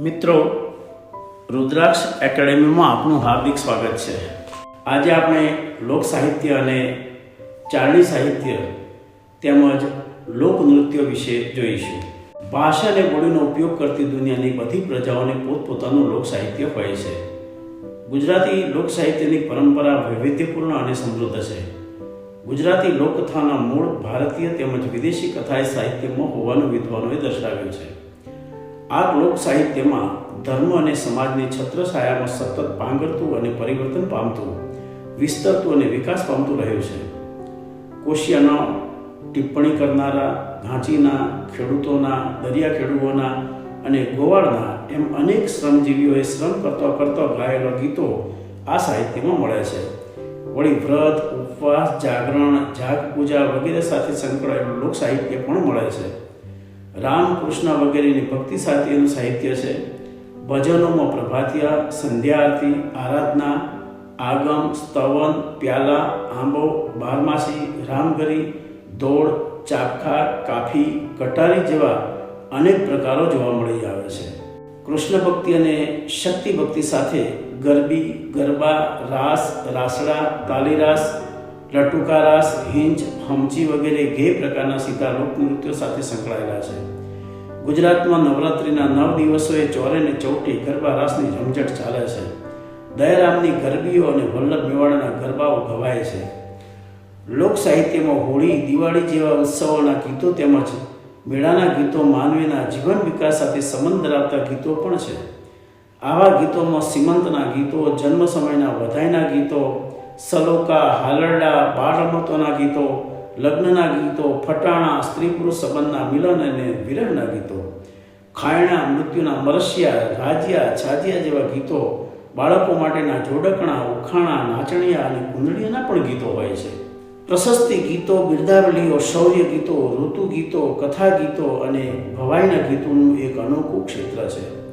મિત્રો, રુદ્રાક્ષ એકેડેમીમાં આપનું હાર્દિક સ્વાગત છે. આજે આપણે લોક સાહિત્ય અને ચારણી સાહિત્ય તેમજ લોકનૃત્ય વિશે જોઈશું. ભાષા અને બોલીનો ઉપયોગ કરતી દુનિયાની બધી પ્રજાઓને પોતપોતાનું લોક સાહિત્ય હોય છે. ગુજરાતી લોક સાહિત્યની પરંપરા વૈવિધ્યપૂર્ણ અને સમૃદ્ધ છે. ગુજરાતી લોકકથાના મૂળ ભારતીય તેમજ વિદેશી કથા સાહિત્યમાં હોવાનું વિદ્વાનોએ દર્શાવ્યું છે. આ લોક સાહિત્યમાં ધર્મ અને સમાજની છત્રછાયામાં સતત પાંગરતું અને પરિવર્તન પામતું, વિસ્તરતું અને વિકાસ પામતું રહ્યું છે. કોશિયાના ટિપ્પણી કરનારા, ઘાંચીના, ખેડૂતોના, દરિયા ખેડૂતોના અને ગોવાળના એમ અનેક શ્રમજીવીઓએ શ્રમ કરતો કરતો ગાયેલા ગીતો આ સાહિત્યમાં મળે છે. વળી વ્રત, ઉપવાસ, જાગરણ જાગ પૂજા વગેરે સાથે સંકળાયેલું લોક સાહિત્ય પણ મળે છે. રામ કૃષ્ણ વગેરેની ભક્તિ સાથેનું સાહિત્ય છે. ભજનોમાં પ્રભાતિયા, સંધ્યા આરતી, આરાધના, આગમ, સ્તવન, પ્યાલા, આંબો, બારમાસી, રામગરી, દોડ, ચાપખા, કાફી, કટારી જેવા અનેક પ્રકારો જોવા મળી આવે છે. કૃષ્ણ ભક્તિ અને શક્તિ ભક્તિ સાથે ગરબી, ગરબા, રાસ, રાસડા તાલીરાસ લટુકા રાસ હિંચ હમચી વગેરે ગે પ્રકારના સીધા લોકનૃત્યો સાથે સંકળાયેલા છે. ગુજરાતમાં નવરાત્રિના નવ દિવસોએ ચોરે ને ચૌટી ગરબા રાસની ઝમઝટ ચાલે છે. દયારામની ગરબીઓ અને વલ્લભ મેવાડાના ગરબાઓ ગવાય છે. લોક સાહિત્યમાં હોળી, દિવાળી જેવા ઉત્સવોના ગીતો તેમજ મેળાના ગીતો માનવીના જીવન વિકાસ સાથે સંબંધ ધરાવતા ગીતો પણ છે. આવા ગીતોમાં સીમંતના ગીતો, જન્મ સમયના વધાઈના ગીતો સલોકા, હાલરડા બાળ રમતોના ગીતો, લગ્નના ગીતો, ફટાણા, સ્ત્રી પુરુષ સંબંધના મિલન અને વિરહના ગીતો. ખાયણા, મૃત્યુના મરસિયા, રાજ્યા, છાજિયા જેવા ગીતો બાળકો માટેના જોડકણા, ઉખાણા, નાચણિયા અને કુંડળીયાના પણ ગીતો હોય છે. પ્રશસ્તિ ગીતો, બિરદાવલીઓ, શૌર્ય ગીતો, ઋતુ ગીતો, કથા ગીતો અને ભવાઈના ગીતોનું એક અનોખું ક્ષેત્ર છે.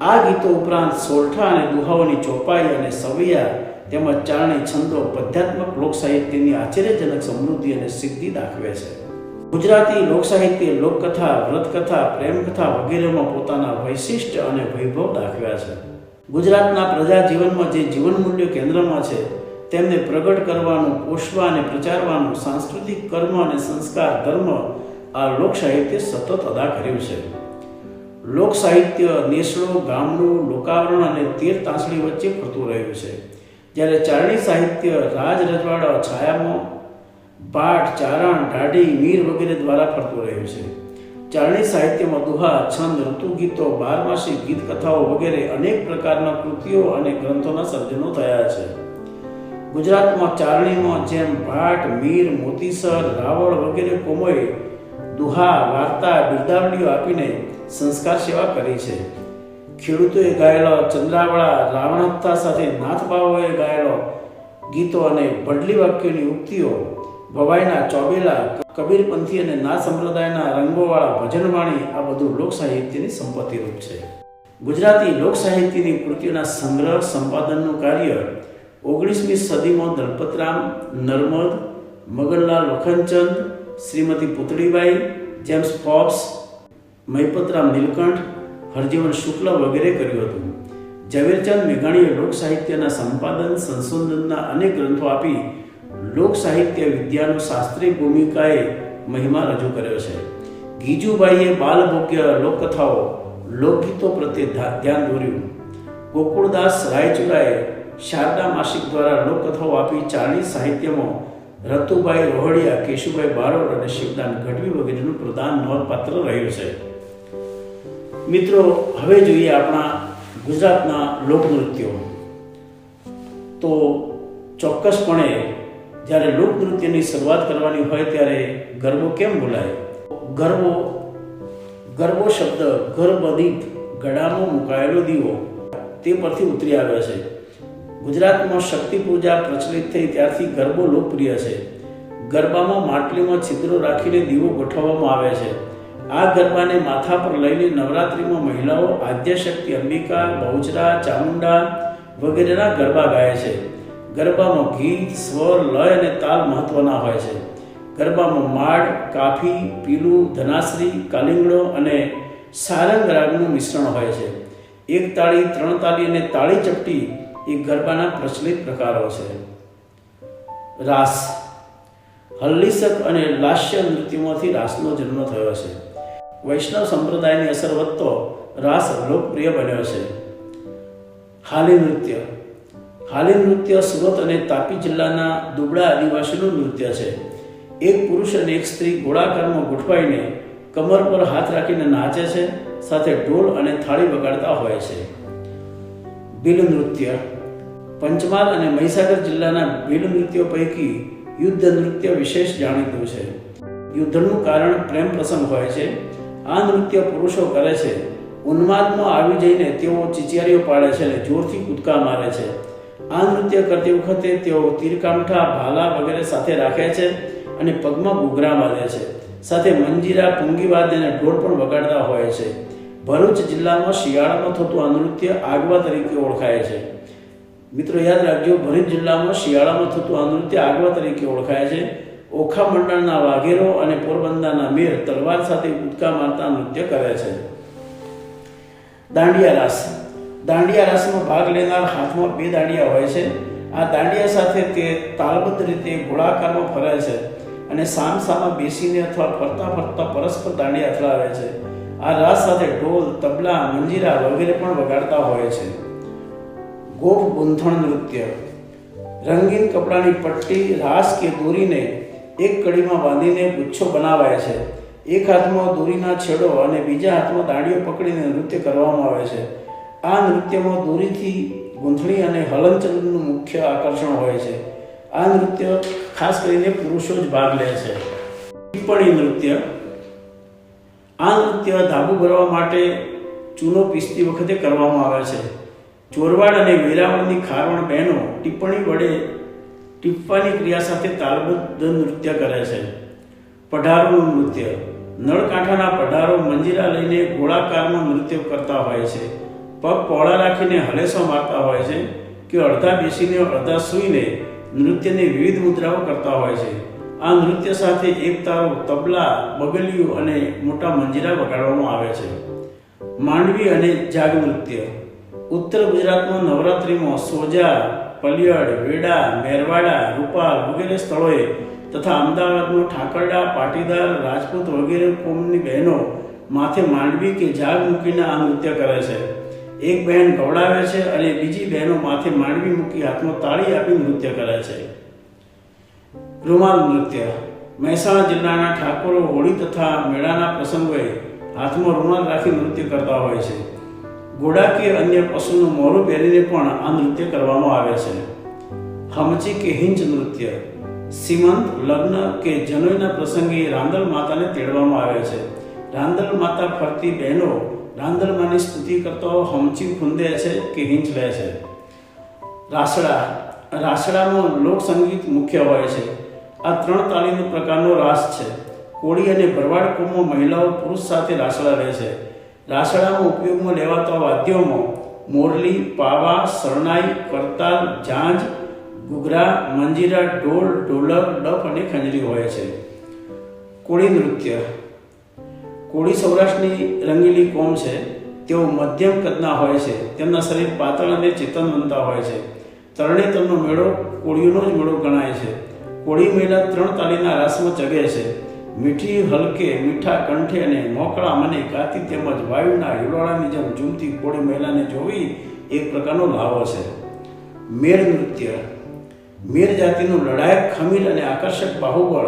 આ ગીતો ઉપરાંત સોરઠા અને દુહાઓની ચોપાઈ અને સવૈયા તેમજ ચારણી છંદો પદ્યાત્મક લોક સાહિત્યની આશ્ચર્યજનક સમૃદ્ધિ અને સિદ્ધિ દાખવે છે. ગુજરાતી લોક સાહિત્ય લોકકથા, વ્રતકથા, પ્રેમકથા વગેરેમાં પોતાના વૈશિષ્ટ અને વૈભવ દાખવ્યા છે. ગુજરાતના પ્રજા જીવનમાં જે જીવન મૂલ્યો કેન્દ્રમાં છે, તેમને પ્રગટ કરવાનું, પોષવા અને પ્રચારવાનું સાંસ્કૃતિક કર્મ અને સંસ્કાર ધર્મ આ લોક સાહિત્ય સતત અદા કર્યું છે. લોક સાહિત્ય નેસડો, ગામડું, લોકાવરણ અને તીર તાંસળી વચ્ચે ફરતું રહ્યું છે. જ્યારે ચારણી સાહિત્ય, રાજ રજવાડા, છાયામાં પાઠ, ચારણ ઢાઢી મીર વગેરે દ્વારા ફરતું રહ્યું છે. ચારણી સાહિત્યમાં દુહા, છંદ, ઋતુગીતો, બારમાસી ગીત કથાઓ વગેરે અનેક પ્રકારના કૃતિઓ અને ગ્રંથોના સર્જનો થયા છે. ગુજરાતમાં ચારણીમાં જેમ ભાટ મીર, મોતીસર, રાવળ વગેરે કોમોએ દુહા, વાર્તા બિરદાવલીઓ આપીને સંસ્કાર સેવા કરી છે. ખેડૂતોએ ગાયેલો ચંદ્રાવળા રાવણહત્તા સાથે નાથબાઓએ ગાયેલો ગીતો અને ભડલી વાક્યોની ઉક્તિઓ, ભવાઈના ચોબેલા કબીરપંથી અને ના સંપ્રદાયના રંગોવાળા ભજનવાણી આ બધું લોક સાહિત્યની સંપત્તિ રૂપ છે. ગુજરાતી લોક સાહિત્યની કૃતિઓના સંગ્રહ, સંપાદનનું કાર્ય ઓગણીસમી સદીમાં દલપતરામ, નર્મદ, મગનલાલ લખનચંદ શ્રીમતી પુતળીબાઈ, જેમ્સ ફોક્સ, મહિપતરામ નીલકંઠ હરજીવન શુક્લ વગેરે કર્યું હતું. ઝવેરચંદ મેઘાણીએ લોક સાહિત્યના સંપાદન સંશોધનના અનેક ગ્રંથો આપી લોક સાહિત્ય વિદ્યાનો શાસ્ત્રીય ભૂમિકાએ મહિમા રજૂ કર્યો છે. ગીજુબાઈએ બાલભોગ્ય લોકકથાઓ, લોકગીતો પ્રત્યે ધ્યાન દોર્યું. ગોકુળદાસ રાયચુરાએ શારદા માસિક દ્વારા લોકકથાઓ આપી ચારણી સાહિત્યમાં રતુભાઈ રોહડિયા, કેશુભાઈ બારોડ અને શિવદાન ગઢવી વગેરેનું પ્રદાન નોંધપાત્ર રહ્યું છે. મિત્રો, હવે જોઈએ આપણા ગુજરાતના લોકનૃત્યો. તો ચોક્કસપણે જ્યારે લોકનૃત્યની શરૂઆત કરવાની હોય ત્યારે ગરબો કેમ બોલાય? ગરબો ગરબો શબ્દ ગર્ભદીપ ગળામાં મુકાયેલો દીવો તે પરથી ઉતરી આવ્યો છે. ગુજરાતમાં શક્તિ પૂજા પ્રચલિત થઈ ત્યારથી ગરબો લોકપ્રિય છે. ગરબામાં માટલીમાં છિદ્રો રાખીને દીવો ગોઠવવામાં આવે છે. આ ગરબાને માથા પર લઈને નવરાત્રિમાં મહિલાઓ આદ્યશક્તિ અંબિકા, બહુચરા, ચામુંડા વગેરેના ગરબા ગાય છે. ગરબામાં ગીત, સ્વર, લય અને તાલ મહત્વના હોય છે. ગરબામાં માડ, કાફી, પીલું, ધનાશ્રી, કાલિંગડો અને સારંગ રાગનું મિશ્રણ હોય છે. એક તાળી, ત્રણ તાળી અને તાળી ચપટી એ ગરબાના પ્રચલિત પ્રકારો છે. રાસ. હલ્લીસક અને લાસ્ય નૃત્યમાંથી રાસનો જન્મ થયો છે. વૈષ્ણવ સંપ્રદાયની અસર વધતો રાસ લોકપ્રિય બન્યો છે. હાલી નૃત્ય. હાલી નૃત્ય સુરત અને તાપી જિલ્લાના દુબળા આદિવાસીનું નૃત્ય છે. એક પુરુષ અને એક સ્ત્રી ગોળાકારમાં ગોઠવાઈને કમર પર હાથ રાખીને નાચે છે, સાથે ઢોલ અને થાળી વગાડતા હોય છે. બિલ નૃત્ય. પંચમહાલ અને મહીસાગર જિલ્લાના બિલ નૃત્યો પૈકી યુદ્ધ નૃત્ય વિશેષ જાણીતું છે. યુદ્ધનું કારણ પ્રેમ પ્રસંગ હોય છે. આ નૃત્ય પુરુષો કરે છે. ઉન્માદમાં આવી જઈને તેઓ ચિચિયારીઓ પાડે છે અને જોરથી કૂદકા મારે છે. આ નૃત્ય કરતી વખતે તેઓ તીરકામઠા, ભાલા વગેરે સાથે રાખે છે અને પગમાં ઘૂઘરા બાંધે છે. સાથે મંજીરા પુંગીવાદ અને ઢોળ પણ વગાડતા હોય છે. ભરૂચ જિલ્લામાં શિયાળામાં થતું આ નૃત્ય આગવા તરીકે ઓળખાય છે. મિત્રો યાદ રાખજો, ભરૂચ જિલ્લામાં શિયાળામાં થતું આ નૃત્ય આગવા તરીકે ઓળખાય છે. ઓખા મંડળના વાઘેરો અને પોરબંદરના મેર તલવાર સાથે કૂદકા મારતા નૃત્ય કરે છે. દાંડિયા રાસ. દાંડિયા રાસમાં ભાગ લેનાર હાથમાં બે દાંડિયા હોય છે. આ દાંડિયા સાથે તે તાલબદ્ધ રીતે ગોળાકારમાં ફરે છે અને સામ સામા બેસીને અથવા ફરતા ફરતા પરસ્પર દાંડિયા અથડાવે છે. આ રાસ સાથે ઢોલ, તબલા, મંજીરા વગેરે પણ વગાડતા હોય છે. ગોપ ગૂંથણ નૃત્ય. રંગીન કપડાની પટ્ટી, રાસ કે દોરીને એક કડીમાં બાંધીને ગુચ્છો બનાવાય છે. એક હાથમાં દોરીના છેડો અને બીજા હાથમાં દાંડીઓ પકડીને નૃત્ય કરવામાં આવે છે. આ નૃત્યમાં દોરીથી ગૂંથણી અને હલનચલનનું મુખ્ય આકર્ષણ હોય છે. આ નૃત્ય ખાસ કરીને પુરુષો જ ભાગ લે છે. ટિપ્પણી નૃત્ય. આ નૃત્ય ધાબુ ભરવા માટે ચૂનો પીસતી વખતે કરવામાં આવે છે. ચોરવાડ અને વેરાવળની ખારવણ બહેનો ટિપ્પણી વડે ટીપવાની ક્રિયા સાથે તાલબદ્ધ નૃત્ય કરે છે. પઢારોનું નૃત્ય. નળકાંઠાના પઢારો મંજીરા લઈને ગોળાકારમાં નૃત્ય કરતા હોય છે. પગ પહોળા રાખીને હલેસો મારતા હોય છે કે અડધા બેસીને અડધા સૂઈને નૃત્યની વિવિધ મુદ્રાઓ કરતા હોય છે. આ નૃત્ય સાથે એક તારો તબલા બગલિયું અને મોટા મંજીરા વગાડવામાં આવે છે. માંડવી અને જાગ નૃત્ય. ઉત્તર ગુજરાતમાં નવરાત્રિમાં સોજા પલિયડ, વેડા, મેરવાડા, રૂપાલ વગેરે સ્થળોએ તથા અમદાવાદમાં ઠાકરડા, પાટીદાર, રાજપૂત વગેરે કોમની બહેનો માથે માંડવી કે જાગ મૂકીને આ નૃત્ય કરે છે. એક બહેન ગવડાવે છે અને બીજી બહેનો માથે માંડવી મૂકી હાથમાં તાળી આપી નૃત્ય કરે છે. રૂમાલ નૃત્ય. મહેસાણા જિલ્લાના ઠાકોરો હોળી તથા મેળાના પ્રસંગોએ હાથમાં રૂમાલ રાખી નૃત્ય કરતા હોય છે. ઘોડા કે અન્ય પશુનું મોરું પહેરીને પણ આ નૃત્ય કરવામાં આવે છે. હમચી કે હિંચ નૃત્ય, સીમંત, લગ્ન કે જનોઈના પ્રસંગે રાંદલ માતાને તેડવામાં આવે છે. રાંદલ માતા ફરતી બહેનો રાંદલ સ્તુતિ કરતો હમચી ખૂંદે છે કે હિંચ લે છે. રાસડા રાસડામાં લોક સંગીત મુખ્ય હોય છે. આ ત્રણ તાલીનો પ્રકારનો રાસ છે. કોળી અને ભરવાડ કોમમાં મહિલાઓ પુરુષ સાથે રાસડા લે છે. રાસડામાં ઉપયોગમાં લેવાતા વાદ્યોમાં મોરલી, પાવા, શરણાઈ, કરતાલ ઝાંઝ ઘૂઘરા, મંજીરા, ઢોલ ઢોલક ડફ અને ખંજરી હોય છે. કોળી નૃત્ય. કોળી સૌરાષ્ટ્રની રંગીલી કોમ છે. તેઓ મધ્યમ કદના હોય છે. તેમના શરીર પાતળ અને ચેતનવંતા હોય છે. તરણેતરનો મેળો કોળીઓનો જ મેળો ગણાય છે. કોળી મહિલા ત્રણ તાલીના રાસમાં ચગે છે. મીઠી, હલકે, મીઠા કંઠે અને મોકળા મને કાતી તેમજ વાયુના હિલોળાની જેમ ઝૂમતી કોળી મહિલાને જોવી એક પ્રકારનો લાવો છે મેર નૃત્ય. મેર જાતિનું લડાયક, ખમીર અને આકર્ષક બાહુબળ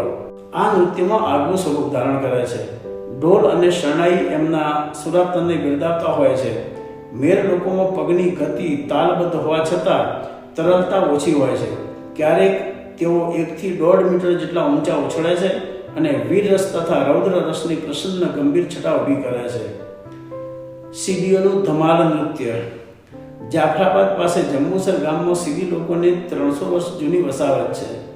આ નૃત્યમાં આગવું સ્વરૂપ ધારણ કરે છે. ઢોલ અને શરણાઈ એમના સુરાતનને બિરદાવતા હોય છે. મેર લોકોમાં પગની ગતિ તાલબદ્ધ હોવા છતાં તરલતા ઓછી હોય છે. ક્યારેક તેઓ એકથી દોઢ મીટર જેટલા ઊંચા ઉછળે છે અને વીર રસ તથા રૌદ્ર રસની પ્રસન્ન ગંભીર છટા ઊભી કરે છે. સીડીઓનું ધમાલ નૃત્ય. જાફરાબાદ પાસે જંબુસર ગામમાં સીડી લોકોની ત્રણસો વર્ષ જૂની વસાવત છે.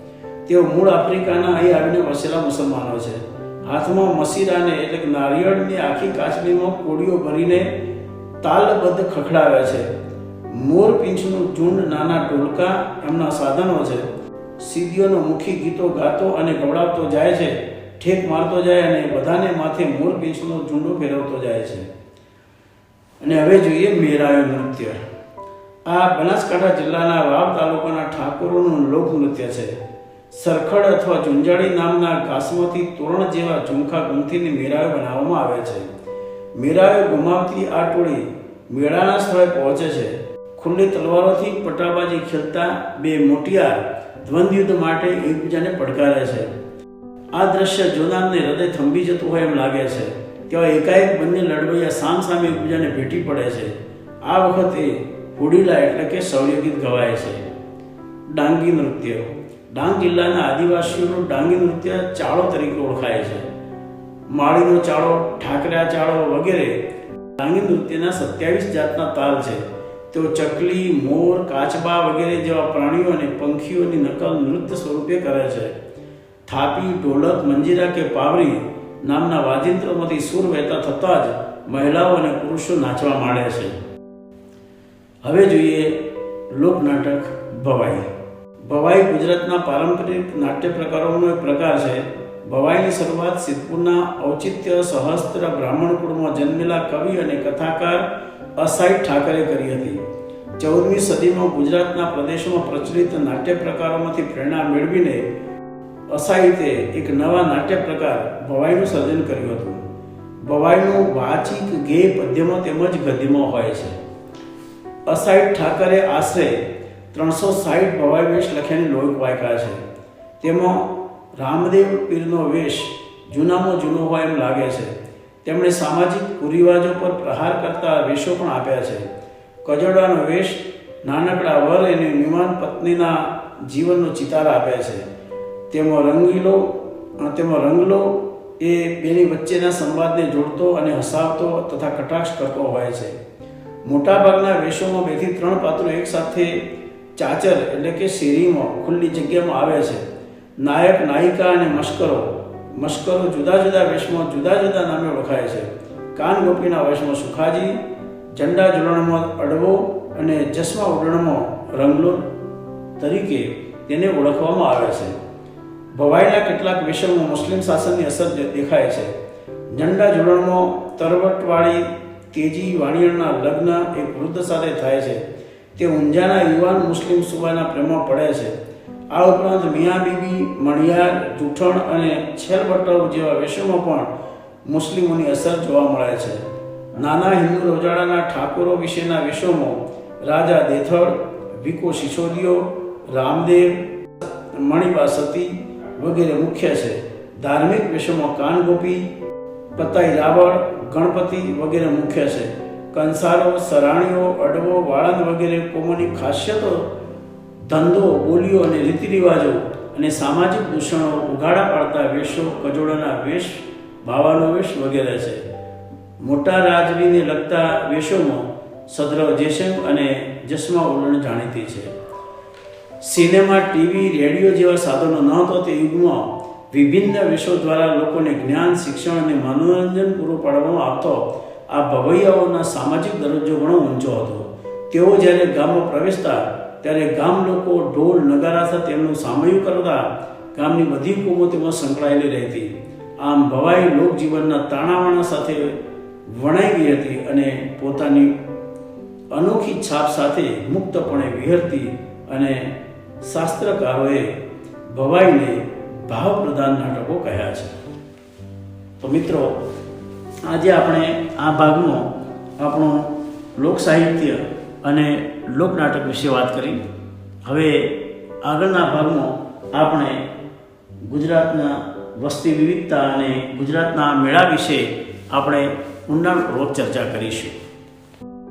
તેઓ મૂળ આફ્રિકાના અહીં આવીને વસેલા મુસલમાનો છે. હાથમાં મસીરાને એટલે કે નારિયેળની આખી કાચલીમાં કોળીઓ ભરીને તાલબદ્ધ ખખડાવે છે. મોર પીંછનું ઝુંડ નાના ઢોલકા એમના સાધનો છે. સીડીઓનો મુખી ગીતો ગાતો અને ગવડાવતો જાય છે, ઠેક મારતો જાય અને બધાને માથે મોર પીંછનો ઝુંડો ફેરવતો જાય છે. અને હવે જોઈએ મેરાયો નૃત્ય. આ બનાસકાંઠા જિલ્લાના વાવ તાલુકાના ઠાકોરોનું લોકનૃત્ય છે. સરખડ અથવા ઝુંઝાળી નામના ઘાસમાંથી તોરણ જેવા ઝુમખા ગમથીને મેરાયો બનાવવામાં આવે છે. મેરાયો ગુમાવતી આ ટોળી મેળાના સ્થળે પહોંચે છે. ખુલ્લી તલવારોથી પટાબાજી ખેલતા બે મોટિયાર દ્વંદ્વ યુદ્ધ માટે એકબીજાને પડકારે છે. આ દ્રશ્ય જોનારને હૃદય થંભી જતું હોય એમ લાગે છે. તેવા એકાએક બંને લડવૈયા સામ સામે એકબીજાને ભેટી પડે છે. આ વખતે હુડીલા એટલે કે શૌર્ય ગીત ગવાય છે. ડાંગી નૃત્ય. ડાંગ જિલ્લાના આદિવાસીઓનું ડાંગી નૃત્ય ચાળો તરીકે ઓળખાય છે. માળીનો ચાળો ઠાકરા ચાળો વગેરે ડાંગી નૃત્યના સત્યાવીસ જાતના તાલ છે. તેઓ ચકલી, મોર, કાચબા વગેરે જેવા પ્રાણીઓ અને પંખીઓની નકલ નૃત્ય સ્વરૂપે કરે છે. થાપી, ઢોલક, મંજીરા કે પાવરી નામના વાજિંત્રોમાંથી સૂર વહેતા થતાં જ મહિલાઓ અને પુરુષો નાચવા માંડે છે. હવે જોઈએ લોકનાટક ભવાઈ. ભવાઈ ગુજરાતના પારંપરિક નાટ્ય પ્રકારોનો એક પ્રકાર છે. ભવાઈની શરૂઆત સિદ્ધપુરના ઔચિત્ય સહસ્ત્ર બ્રાહ્મણ કુળમાં જન્મેલા કવિ અને કથાકાર અસાઈ ઠાકરે કરી હતી. ચૌદમી સદીમાં ગુજરાતના પ્રદેશોમાં પ્રચલિત નાટ્ય પ્રકારોમાંથી પ્રેરણા મેળવીને અસાહિતે એક નવા નાટ્ય પ્રકાર ભવાઈનું સર્જન કર્યું હતું. ભવાઈનું વાચિક ગેય પદ્યમાં તેમજ ગદ્યમાં હોય છે. અસાહિત ઠાકરે આશરે ત્રણસો સાહીઠ ભવાઈ વેશ લખ્યાની લોક વાયકા છે. તેમાં રામદેવ પીરનો વેશ જૂનામાં જૂનો હોય એમ લાગે છે. તેમણે સામાજિક કુરિવાજો પર પ્રહાર કરતા વેશો પણ આપ્યા છે. કજોડાનો વેશ, નાનકડા વર અને વિમાન પત્નીના જીવનનો ચિતાર આપે છે. તેમાં રંગીલો તેમાં રંગલો એ બેની વચ્ચેના સંવાદને જોડતો અને હસાવતો તથા કટાક્ષ કરતો હોય છે. મોટાભાગના વેશોમાં બેથી ત્રણ પાત્રો એકસાથે ચાચર એટલે કે શેરીમાં, ખુલ્લી જગ્યામાં આવે છે. નાયક, નાયિકા અને મશ્કરો મશ્કરો જુદા જુદા વેશમાં, જુદા જુદા નામે ઓળખાય છે. કાન ગોપીના વેશમાં સુખાજી, ઝંડા જોડણમાં અડવો અને ચશ્મા ઉડણમાં રંગલો તરીકે તેને ઓળખવામાં આવે છે. ભવાઈના કેટલાક વેશોમાં મુસ્લિમ શાસનની અસર દેખાય છે. ઝંડા જોડણમાં તરવટવાળી તેજી વાણિયણના લગ્ન એક વૃદ્ધ સાથે થાય છે. તે ઊંઝાના યુવાન મુસ્લિમ સુબાના પ્રેમમાં પડે છે. આ ઉપરાંત મિયા બીબી, મણિયાર, જૂઠણ અને છેલબટ્ટવ જેવા વેશોમાં પણ મુસ્લિમોની અસર જોવા મળે છે. નાના હિન્દુ રોજાડાના ઠાકોરો વિશેના વેશોમાં રાજા દેથળ વિકો સિસોદિયો, રામદેવ મણિબા સતી વગેરે મુખ્ય છે. ધાર્મિક વિશ્વમાં કાનગોપી, પતાઈ રાવળ, ગણપતિ વગેરે મુખ્ય છે. કંસારો, સરાણીઓ, અડવો, વાળંદ વગેરે કોમોની ખાસિયતો ધંધો, બોલીઓ અને રીતિ રિવાજો અને સામાજિક દૂષણો ઉઘાડા પાડતા વેશો કજોડાના વેશ, બાવાનો વેશ વગેરે છે. મોટા રાજવીને લગતા વેશોમાં સદ્રવ જયશંક અને જસમા ઉલણ જાણીતી છે. સિનેમા, ટીવી, રેડિયો જેવા સાધનો ન હતો તે યુગમાં વિભિન્ન વેશો દ્વારા લોકોને જ્ઞાન, શિક્ષણ અને મનોરંજન પૂરું પાડવામાં આવતો આ ભવૈયાઓના સામાજિક દરજ્જો ઘણો ઊંચો હતો. તેઓ જ્યારે ગામમાં પ્રવેશતા ત્યારે ગામ લોકો ઢોલ, નગારા સાથે તેમનું સામયું કરતા ગામની બધી કોમો તેમાં સંકળાયેલી રહેતી. આમ ભવાઈ લોકજીવનના તાણાવાણા સાથે વણાઈ ગઈ હતી અને પોતાની અનોખી છાપ સાથે મુક્તપણે વિહરતી અને શાસ્ત્રકારોએ ભવાઈને ભાવ પ્રધાન નાટકો કહ્યા છે. તો મિત્રો, આજે આપણે આ ભાગનો આપણું લોક સાહિત્ય અને લોકનાટક વિશે વાત કરી. હવે આગળના ભાગમાં આપણે ગુજરાતના વસ્તી વિવિધતા અને ગુજરાતના મેળા વિશે આપણે ઊંડાણપૂર્વક ચર્ચા કરીશું.